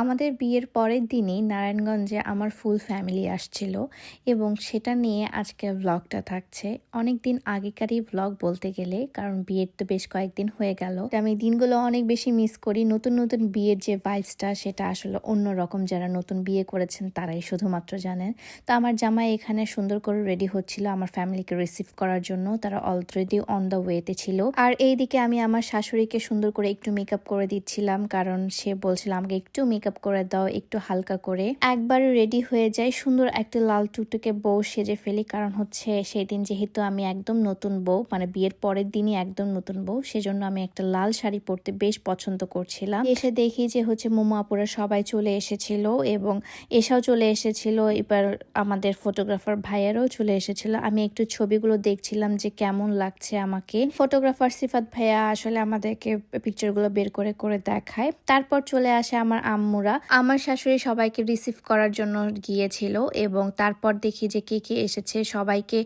আমাদের বিয়ের পরের দিনই নারায়ণগঞ্জে আমার ফুল ফ্যামিলি আসছিল এবং সেটা নিয়ে আজকে ব্লগটা থাকছে। অনেক দিন আগেকারই ব্লগ বলতে গেলে, কারণ বিয়ের তো বেশ কয়েকদিন হয়ে গেল। আমি দিনগুলো অনেক বেশি মিস করি। নতুন নতুন বিয়ের যে ভাইবসটা সেটা আসলে অন্য রকম। যারা নতুন বিয়ে করেছেন, তারাই শুধুমাত্র জানেন। তো আমার জামাই এখানে সুন্দর করে রেডি হচ্ছিল আমার ফ্যামিলিকে রিসিভ করার জন্য। তারা অলরেডি অন দ্য ওয়েতে ছিল। আর এইদিকে আমি আমার শাশুড়িকে সুন্দর করে একটু মেকআপ করে দিচ্ছিলাম, কারণ সে বলছিল, আমাকে একটু মেকআপ করে দাও একটু হালকা করে। একবারে রেডি হয়ে যায়, সুন্দর একটা লাল টুকটুকে বউ সেজে ফেলি, কারণ হচ্ছে সেই দিন যেহেতু আমি একদম নতুন বউ মানে বিয়ের পরের দিনই একদম নতুন বউ, সেজন্য আমি একটা লাল শাড়ি পরতে বেশ পছন্দ করছিলাম। এসে দেখি যে হচ্ছে মোমো আপুরা সবাই চলে এসেছিল এবং এসাও চলে এসেছিল, এবার আমাদের ফটোগ্রাফার ভাইয়ারও চলে এসেছিল। আমি একটু ছবিগুলো দেখছিলাম যে কেমন লাগছে আমাকে। ফটোগ্রাফার সিফাত ভাইয়া আসলে আমাদেরকে পিকচারগুলো বের করে করে দেখায়। তারপর চলে আসে আমার আম্মুরা আমার শাশুড়ি সবাইকে রিসিভ করার জন্য গিয়েছিল এবং তারপর দেখি যে কে কে এসেছে। সবাইকে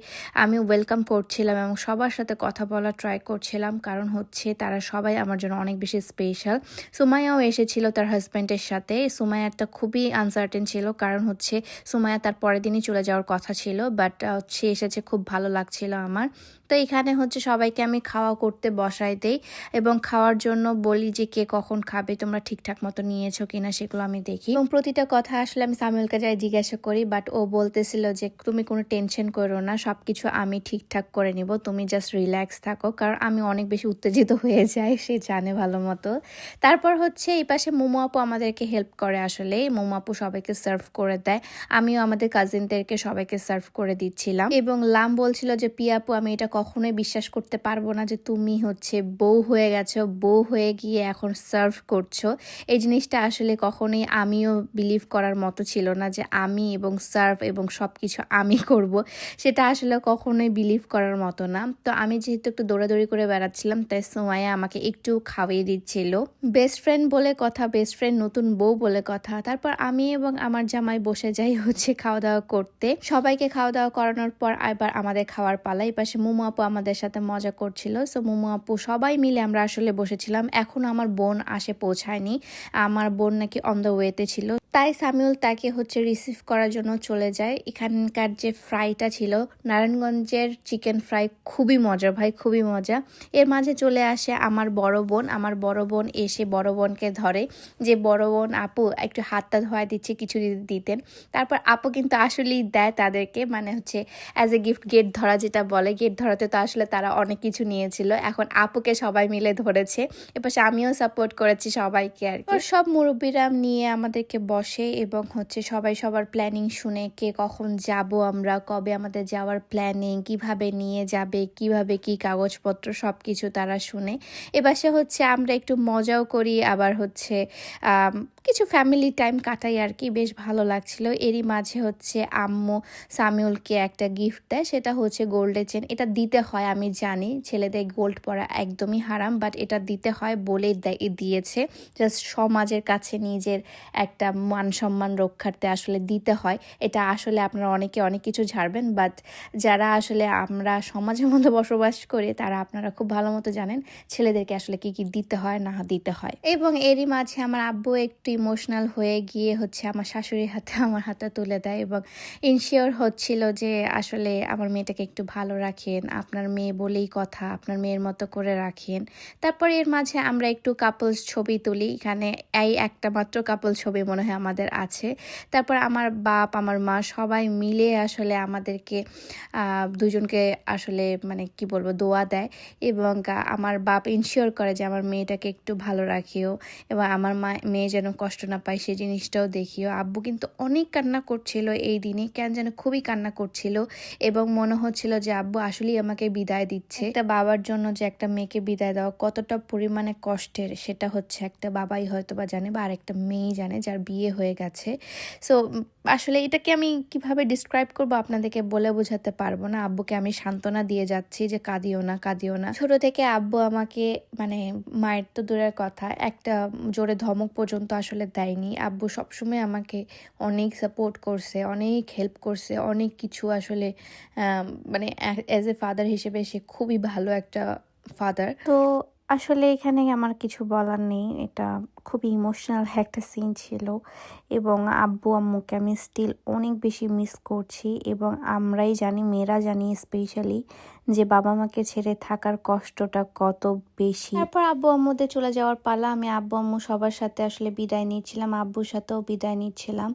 আমি ওয়েলকাম করছিলাম এবং সবার সাথে কথা বলা ট্রাই করছিলাম কারণ হচ্ছে তারা সবাই আমার জন্য অনেক বেশি স্পেশাল সুমাইয়াও এসেছিল তার হাজব্যান্ডের সাথে। সুমাইয়ারটা খুবই আনসার্টেন ছিল কারণ হচ্ছে সুমাইয়া তার পরের দিনই চলে যাওয়ার কথা ছিল বাট সে এসেছে, খুব ভালো লাগছিল আমার। তো এখানে হচ্ছে সবাইকে আমি খাওয়া করতে বসাই দেই এবং খাওয়ার জন্য বলি যে কে কখন খাবে, তোমরা ঠিকঠাক মতো নিয়েছো কিনা সেগুলো আমি দেখি। এবং প্রতিটা কথা আসলে আমি সামিউলকে যাই জিজ্ঞাসা করি বাট ও বলতেছিল যে, তুমি কোনো টেনশন করো না সব কিছু আমি ঠিকঠাক করে নিব, তুমি জাস্ট রিল্যাক্স থাকো। কারণ আমি অনেক বেশি উত্তেজিত হয়ে যাই, সে জানে ভালো মতো। তারপর হচ্ছে এই পাশে মোমো আপু আমাদেরকে হেল্প করে আসলে। মোমো আপু সবাইকে সার্ভ করে দেয়। আমিও আমাদের কাজিনদেরকে সবাইকে সার্ভ করে দিচ্ছিলাম। এবং লাম বলছিল যে পিয়াপু আমি এটা কখনোই বিশ্বাস করতে পারব না যে তুমি হচ্ছে বউ হয়ে গেছো, বউ হয়ে গিয়ে এখন সার্ভ করছ। এই জিনিসটা আসলে কখনোই আমিও বিলিভ করার মতো ছিল না যে আমি এবং সার্ভ এবং সব কিছু আমি করব। সেটা আসলে কখনোই বিলিভ করার মতো না। তো আমি যেহেতু একটু দৌড়াদৌড়ি করে বেড়াচ্ছিলাম, তাই সোমায়া আমাকে একটু খাওয়িয়ে দিচ্ছিল। বেস্ট ফ্রেন্ড বলে কথা বেস্ট ফ্রেন্ড নতুন বউ বলে কথা। তারপর আমি এবং আমার জামাই বসে যাই হচ্ছে খাওয়া দাওয়া করতে। সবাইকে খাওয়া দাওয়া করানোর পর আবার আমাদের খাওয়ার পালা। পাশে মোমো আপু আমাদের সাথে মজা করছিল। সো মোমো আপু সবাই মিলে আমরা আসলে বসেছিলাম। এখন আমার বোন আসে পৌঁছায়নি। আমার বোন নাকি অন দ্য ওয়েতে ছিল। তাই সামিউল তাকে হচ্ছে রিসিভ করার জন্য চলে যায়। এখানকার যে ফ্রাইটা ছিল, নারায়ণগঞ্জের চিকেন ফ্রাই খুবই মজা ভাই, খুবই মজা। এর মাঝে চলে আসে আমার বড় বোন। আমার বড় বোন এসে বড় বোনকে ধরে যে, বড় বোন, আপু, একটু হাতটা ধোয়া দিচ্ছে, কিছু দিতেন। তারপর আপু কিন্তু আসলেই দেয় তাদেরকে মানে হচ্ছে অ্যাজ এ গিফট গেট ধরা যেটা বলে। গেট ধরাতে তো আসলে তারা অনেক কিছু নিয়েছিল। এখন আপুকে সবাই মিলে ধরেছে। এবার আমিও সাপোর্ট করেছি সবাইকে আর কি। সব মুরব্বীরা নিয়ে আমাদেরকে বসে এবং হচ্ছে সবাই সবার প্ল্যানিং শুনে কে কখন যাব আমরা, কবে আমাদের যাওয়ার প্ল্যানিং কীভাবে নিয়ে যাবে, কীভাবে কি কাগজপত্র সব কিছু তারা শুনে। এবাসে হচ্ছে আমরা একটু মজাও করি, আবার হচ্ছে কিছু ফ্যামিলি টাইম কাটাই আর কি বেশ ভালো লাগছিল। এরই মাঝে হচ্ছে আম্মু সামিউলকে একটা গিফট দেয়, সেটা হচ্ছে গোল্ডে চেন এটা দিতে হয়, আমি জানি, ছেলেদের গোল্ড পরা একদমই হারাম বাট এটা দিতে হয় বলে দেয়- দিয়েছে। জাস্ট সমাজের কাছে নিজের একটা মান সম্মান রক্ষার্থে আসলে দিতে হয়। এটা আসলে আপনারা অনেকে অনেক কিছু ঝাড়বেন বাট যারা আসলে আমরা সমাজের মধ্যে বসবাস করি, তারা আপনারা খুব ভালো মতো জানেন ছেলেদেরকে আসলে কি কি দিতে হয়, না দিতে হয়। এবং এরই মাঝে আমার আব্বু একটু ইমোশনাল হয়ে গিয়ে হচ্ছে আমার শাশুড়ির হাতে, আমার হাতে তুলে দেয় এবং ইনশিওর হচ্ছিল যে আসলে আমার মেয়েটাকে একটু ভালো রাখেন, আপনার মেয়ে বলেই কথা, আপনার মেয়ের মতো করে রাখেন। তারপর এর মাঝে আমরা একটু কাপলস ছবি তুলি, এখানে এই একটা মাত্র কাপল ছবি মনে হয় আমাদের আছে। তারপর আমার বাপ, আমার মা সবাই মিলে আসলে আমাদেরকে দুজনকে আসলে মানে কি বলব, দোয়া দেয় এবং আমার বাপ ইনশিওর করে যে আমার মেয়েটাকে একটু ভালো রাখিও এবং আমার মা, মেয়ে যেন কষ্ট না পায় সেই জিনিসটাও দেখিও। আব্বু কিন্তু অনেক কান্না করছিল এই দিনে, কেন যেন খুবই কান্না করছিল এবং মনে হচ্ছিল যে আব্বু আসলেই আমাকে বিদায় দিচ্ছে। একটা বাবার জন্য যে একটা মেয়েকে বিদায় দেওয়া কতটা পরিমাণে কষ্টের, সেটা হচ্ছে একটা বাবাই হয়তো বা জানে বা আরেকটা মেয়েই জানে যার বিয়ে হয়ে গেছে। সো আসলে এটাকে আমি কীভাবে ডিসক্রাইব করব আপনাদেরকে বলে বোঝাতে পারব না। আব্বুকে আমি সান্ত্বনা দিয়ে যাচ্ছি যে, কাঁদিও না কাঁদিও না। ছোট থেকে আব্বু আমাকে মানে মায়ের তো দূরের কথা, একটা জোরে ধমক পর্যন্ত আসলে দেয়নি। আব্বু সবসময় আমাকে অনেক সাপোর্ট করছে, অনেক হেল্প করছে, অনেক কিছু আসলে মানে অ্যাজ এ ফাদার হিসেবে সে খুবই ভালো একটা ফাদার তো আসলে এখানে আমার কিছু বলার নেই। এটা খুবই ইমোশনাল একটা সিন ছিল এবং আব্বু, আম্মুকে আমি স্টিল অনেক বেশি মিস করছি এবং আমরাই জানি, মেয়েরা জানি স্পেশালি যে বাবা মাকে ছেড়ে থাকার কষ্টটা কত বেশি। তারপর আব্বু আম্মুদের চলে যাওয়ার পালা, আমি আব্বু আম্মু সবার সাথে আসলে বিদায় নিচ্ছিলাম, আব্বুর সাথেও বিদায় নিচ্ছিলাম।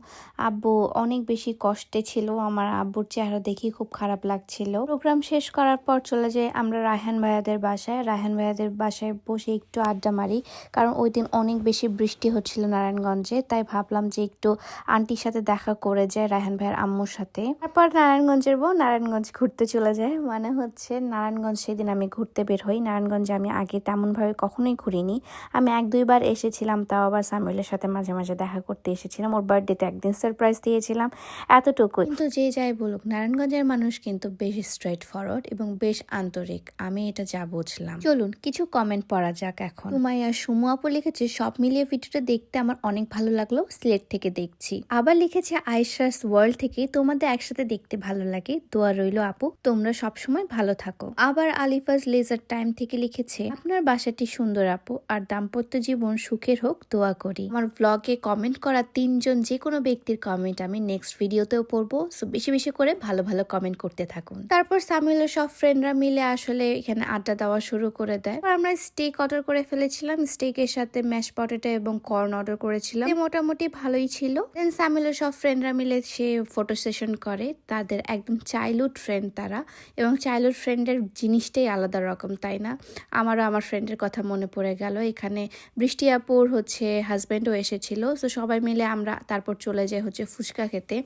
আব্বু অনেক বেশি কষ্টে ছিল, আমার আব্বুর চেহারা দেখি খুব খারাপ লাগছিল। প্রোগ্রাম শেষ করার পর চলে যাই আমরা রায়হান ভাইয়াদের বাসায়। রায়হান ভাইয়াদের বাসায় বসে একটু আড্ডা মারি, কারণ ওই দিন অনেক বেশি বৃষ্টি হচ্ছিল নারায়ণগঞ্জে, তাই ভাবলাম যে একটু আন্টির সাথে দেখা করে যায় রায়হান ভাইয়ের আম্মুর সাথে। তারপর নারায়ণগঞ্জের বউ নারায়ণগঞ্জ ঘুরতে চলে যায় মানে হচ্ছে নারায়ণগঞ্জ সেদিন আমি ঘুরতে বের হই। নারায়ণগঞ্জে আমি আগে তেমনভাবে কখনোই ঘুরিনি। আমি এক দুইবার এসেছিলাম, তাও আবার সামিউলের সাথে মাঝে মাঝে দেখা করতে এসেছিলাম। ওর বার্থডেতে একদিন সারপ্রাইজ দিয়েছিলাম। এতটুকুই। কিন্তু যে যাই বলুক, নারায়ণগঞ্জের মানুষ কিন্তু বেশ স্ট্রেট ফরওয়ার্ড এবং বেশ আন্তরিক। আমি এটা যা বুঝলাম। চলুন, কিছু কমেন্ট পড়া যাক এখন। সুমাইয়া, সুমু আপু লিখেছে, সব মিলিয়ে ভিডিওটা দেখতে আমার অনেক ভালো লাগল সিলেট থেকে দেখছি। আবার লিখেছে আইসাস ওয়ার্ল্ড থেকে তোমাদের একসাথে দেখতে ভালো লাগে। দোয়া রইল আপু, তোমরা সবসময় ভালো থাকো। আবার আলিফাজ লেজার টাইম থেকে লিখেছে, আপনার বাসাটি সুন্দর আপু, আর দাম্পত্য জীবন সুখের হোক, দোয়া করি। আমার ব্লগে কমেন্ট করা তিনজন যে কোনো ব্যক্তির কমেন্ট আমি নেক্সট ভিডিওতেও পড়ব সো বেশি বেশি করে ভালো ভালো কমেন্ট করতে থাকুন। তারপর সামিলের সব ফ্রেন্ডরা মিলে আসলে এখানে আড্ডা দেওয়া শুরু করে দেয়। আমরা স্টেক অর্ডার করে ফেলেছিলাম। স্টেকের সাথে ম্যাশ পটেটো এবং কর্ন অর্ডার করেছিলাম। মোটামুটি ভালোই ছিল। দেন সামিলের সব ফ্রেন্ডরা মিলে সে ফটো সেশন করে। তাদের একদম চাইল্ডহুড ফ্রেন্ড তারা এবং চাইল্ডহুড ফ্রেন্ডের জিনিসটাই আলাদা রকম, তাই না? আমারও আমার ফ্রেন্ডের কথা মনে পড়ে গেল। এখানে বৃষ্টি আপুর হচ্ছে হাজব্যান্ডও এসেছিল। তো সবাই মিলে আমরা তারপর চলে যাই হচ্ছে ফুচকা খেতে।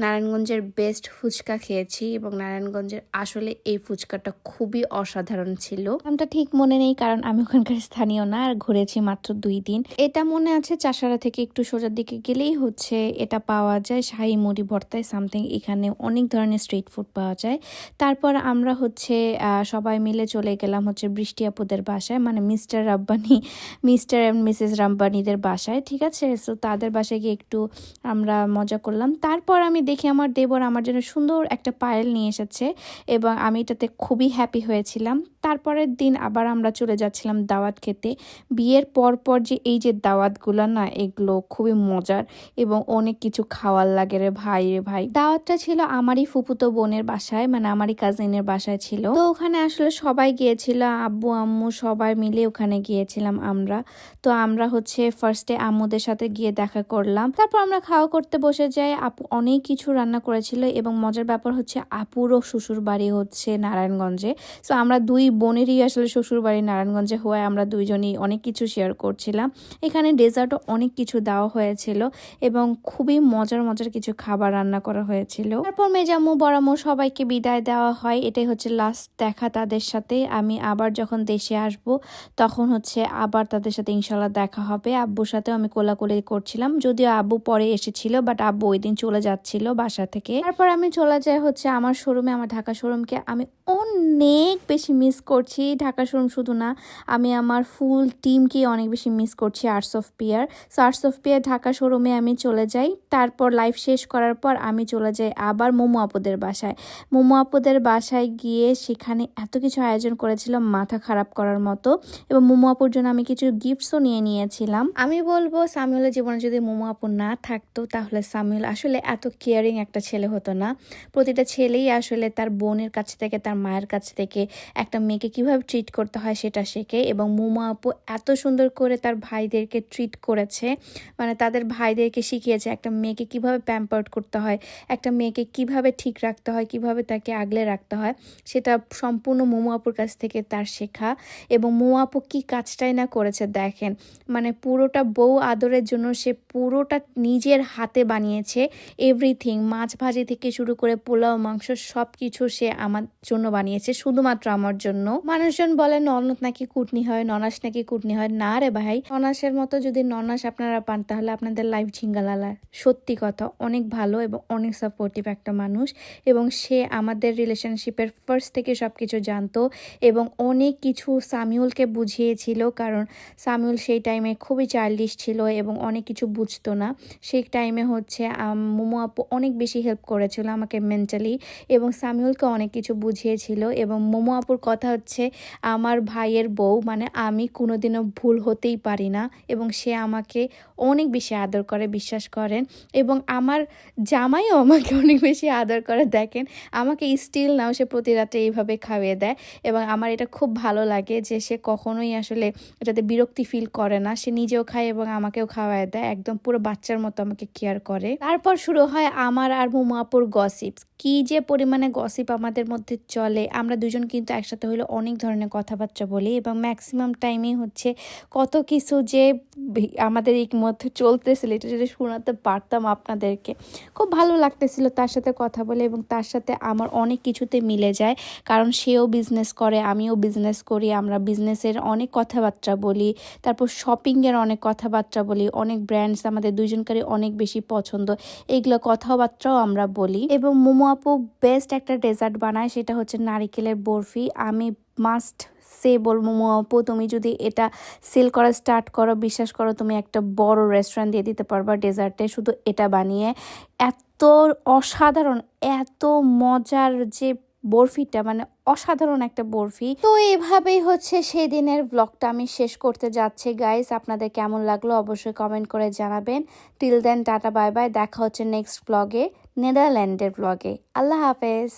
নারায়ণগঞ্জের বেস্ট ফুচকা খেয়েছি এবং নারায়ণগঞ্জের আসলে এই ফুচকাটা খুবই অসাধারণ ছিল। নামটা ঠিক মনে নেই কারণ আমি ওখানকার স্থানীয় না, আর ঘুরেছি মাত্র দুই দিন। এটা মনে আছে চাষারা থেকে একটু সোজার দিকে গেলেই হচ্ছে এটা পাওয়া যায়। শাহি মুড়ি ভর্তায় সামথিং এখানে অনেক ধরনের স্ট্রিট ফুড পাওয়া যায়। তারপর আমরা হচ্ছে আহ, সবাই মিলে চলে গেলাম হচ্ছে বৃষ্টি আপুদের বাসায় মানে mister Rabbani mister and missus রাব্বানিদের বাসায় ঠিক আছে? সো তাদের বাসায় গিয়ে একটু আমরা মজা করলাম। তারপর আমি দেখি আমার দেবর আমার জন্য সুন্দর একটা পায়েল নিয়ে এসেছে এবং আমি এটাতে খুবই হ্যাপি হয়েছিলাম। তারপরের দিন আবার আমরা চলে যাচ্ছিলাম দাওয়াত খেতে। বিয়ের পর পর যে এই যে দাওয়াতগুলো না, এগুলো খুবই মজার এবং অনেক কিছু খাওয়ার লাগে রে ভাই রে ভাই। দাওয়াতটা ছিল আমারই ফুপুতো বোনের বাসায় মানে আমারই কাজিনের বাসায় ছিল। তো ওখানে আসলে সবাই গিয়েছিল, আব্বু, আম্মু সবাই মিলে ওখানে গিয়েছিলাম আমরা। তো আমরা হচ্ছে ফার্স্টে আম্মুদের সাথে গিয়ে দেখা করলাম। তারপর আমরা খাওয়া করতে বসে যাই। আপু অনেক কিছু রান্না করেছিল এবং মজার ব্যাপার হচ্ছে আপুরও শ্বশুর বাড়ি হচ্ছে নারায়ণগঞ্জে। সো আমরা দুই বোনেরই আসলে শ্বশুর বাড়ি নারায়ণগঞ্জে হওয়ায় আমরা দুইজনই অনেক কিছু শেয়ার করছিলাম। এখানে ডেজার্টও অনেক কিছু দেওয়া হয়েছিল এবং খুবই মজার মজার কিছু খাবার রান্না করা হয়েছিল। তারপর মেজামু বড়ামু সবাইকে বিদায় দেওয়া হয়। এটাই হচ্ছে লাস্ট দেখা তাদের সাথে। আমি আবার যখন দেশে আসব, তখন হচ্ছে আবার তাদের সাথে ইনশাল্লাহ দেখা হবে। আব্বুর সাথেও আমি কোলাকুলি করছিলাম। যদিও আব্বু পরে এসেছিল বাট আব্বু ওই দিন চলে যাচ্ছিল বাসা থেকে। তারপর আমি চলে যাই হচ্ছে আমার শোরুমে আমার ঢাকা শোরুমকে আমি অনেক বেশি মিস করছি, ঢাকা শোরুম শুধু না, আমি আমার ফুল টিমকে অনেক বেশি মিস করছি arts of pear so arts of pear Dhaka শোরুমে আমি চলে যাই, তারপর লাইফ শেষ করার পর আমি চলে যাই আবার মোমো আপুদের বাসায়। মোমো আপুদের বাসায় গিয়ে সেখানে এত কিছু আয়োজন করেছিলাম, মাথা খারাপ করার মতো। এবং মোমো আপুর জন্য আমি কিছু গিফটসও নিয়ে নিয়েছিলাম। আমি বলব, সামিউলের জীবনে যদি মোমো আপু না থাকতো, তাহলে সামিউল আসলে এত কেয়ারিং একটা ছেলে হতো না। প্রতিটা ছেলেই আসলে তার বোনের কাছ থেকে, তার মায়ের কাছ থেকে একটা মেয়েকে কীভাবে ট্রিট করতে হয় সেটা শেখে এবং মোমো আপু এত সুন্দর করে তার ভাইদেরকে ট্রিট করেছে। মানে তাদের ভাইদেরকে শিখিয়েছে একটা মেয়েকে কীভাবে প্যাম্পার্ড করতে হয়, একটা মেয়েকে কীভাবে ঠিক রাখতে হয়, কীভাবে তাকে আগলে রাখতে হয়, সেটা সম্পূর্ণ মোমো আপুর কাছ থেকে তার শেখা। এবং মোমো আপু কী কাজটাই না করেছে দেখেন মানে পুরোটা বউ আদরের জন্য সে পুরোটা নিজের হাতে বানিয়েছে। এভরিথিং মাছ ভাজি থেকে শুরু করে পোলাও, মাংস সব কিছু সে আমার জন্য বানিয়েছে, শুধুমাত্র আমার জন্য। মানুষজন বলে ননদ নাকি কুটনি হয়, ননাস নাকি কুটনি হয়। না রে ভাই, ননাসের মতো যদি ননাস আপনারা পান, তাহলে আপনাদের লাইফ ঝিঙ্গালালা সত্যি কথা, অনেক ভালো এবং অনেক সাপোর্টিভ একটা মানুষ এবং সে আমাদের রিলেশনশিপের ফার্স্ট থেকে সব কিছু জানতো এবং অনেক কিছু সামিউলকে বুঝিয়েছিল কারণ সামিউল সেই টাইমে খুবই চাইল্ডিশ ছিল এবং অনেক কিছু বুঝতো না। সেই টাইমে হচ্ছে মোমো আপু অনেক বেশি হেল্প করেছিল আমাকে মেন্টালি এবং সামিউলকে অনেক কিছু বুঝিয়েছিল এবং মোমো আপুর কথা হচ্ছে আমার ভাইয়ের বউ মানে আমি কোনোদিনও ভুল হতেই পারি না এবং সে আমাকে অনেক বেশি আদর করে, বিশ্বাস করেন। এবং আমার জামাইও আমাকে অনেক বেশি আদর করে, দেখেন। আমাকে স্টিল নাও সে প্রতি রাতে এইভাবে খাইয়ে দেয় এবং আমার এটা খুব ভালো লাগে যে সে কখনোই আসলে এটাতে বিরক্তি ফিল করে না। সে নিজেও খায় এবং আমাকেও খাওয়ায় দেয়, একদম পুরো বাচ্চার মতো আমাকে কেয়ার করে। তারপর শুরু হয় আমার আর মোমাপুর গসিপ কি যে পরিমাণে গসিপ আমাদের মধ্যে চলে, আমরা দুজন কিন্তু একসাথে হলে অনেক ধরনের কথাবার্তা বলি এবং ম্যাক্সিমাম টাইমেই হচ্ছে কত কিছু যে আমাদের এই মধ্যে চলতেছিল, এটা যদি শোনাতে পারতাম আপনাদেরকে। খুব ভালো লাগতেছিল তার সাথে কথা বলে এবং তার সাথে আমার অনেক কিছুতে মিলে যায়, কারণ সেও বিজনেস করে, আমিও বিজনেস করি, আমরা বিজনেসের অনেক কথাবার্তা বলি, তারপর শপিংয়ের অনেক কথাবার্তা বলি, অনেক ব্র্যান্ডস আমাদের দুজনকারই অনেক বেশি পছন্দ, এইগুলো কথাবার্তাও আমরা বলি। এবং মোমো আপু বেস্ট একটা ডেজার্ট বানায়, সেটা হচ্ছে নারিকেলের বরফি। আমি মাস্ট সে বলব তুমি যদি এটা সেল করা স্টার্ট করো, বিশ্বাস করো, তুমি একটা বড় রেস্টুরেন্ট দিয়ে দিতে পারবা ডেজার্টে শুধু এটা বানিয়ে। এত অসাধারণ, এত মজার যে বরফিটা মানে অসাধারণ একটা বরফি। তো এভাবেই হচ্ছে সেই দিনের ব্লগটা আমি শেষ করতে যাচ্ছি গাইস আপনাদের কেমন লাগল অবশ্যই কমেন্ট করে জানাবেন। Till then tata bye bye দেখা হচ্ছে নেক্সট ব্লগে নেদারল্যান্ডের ব্লগে আল্লাহ হাফেজ।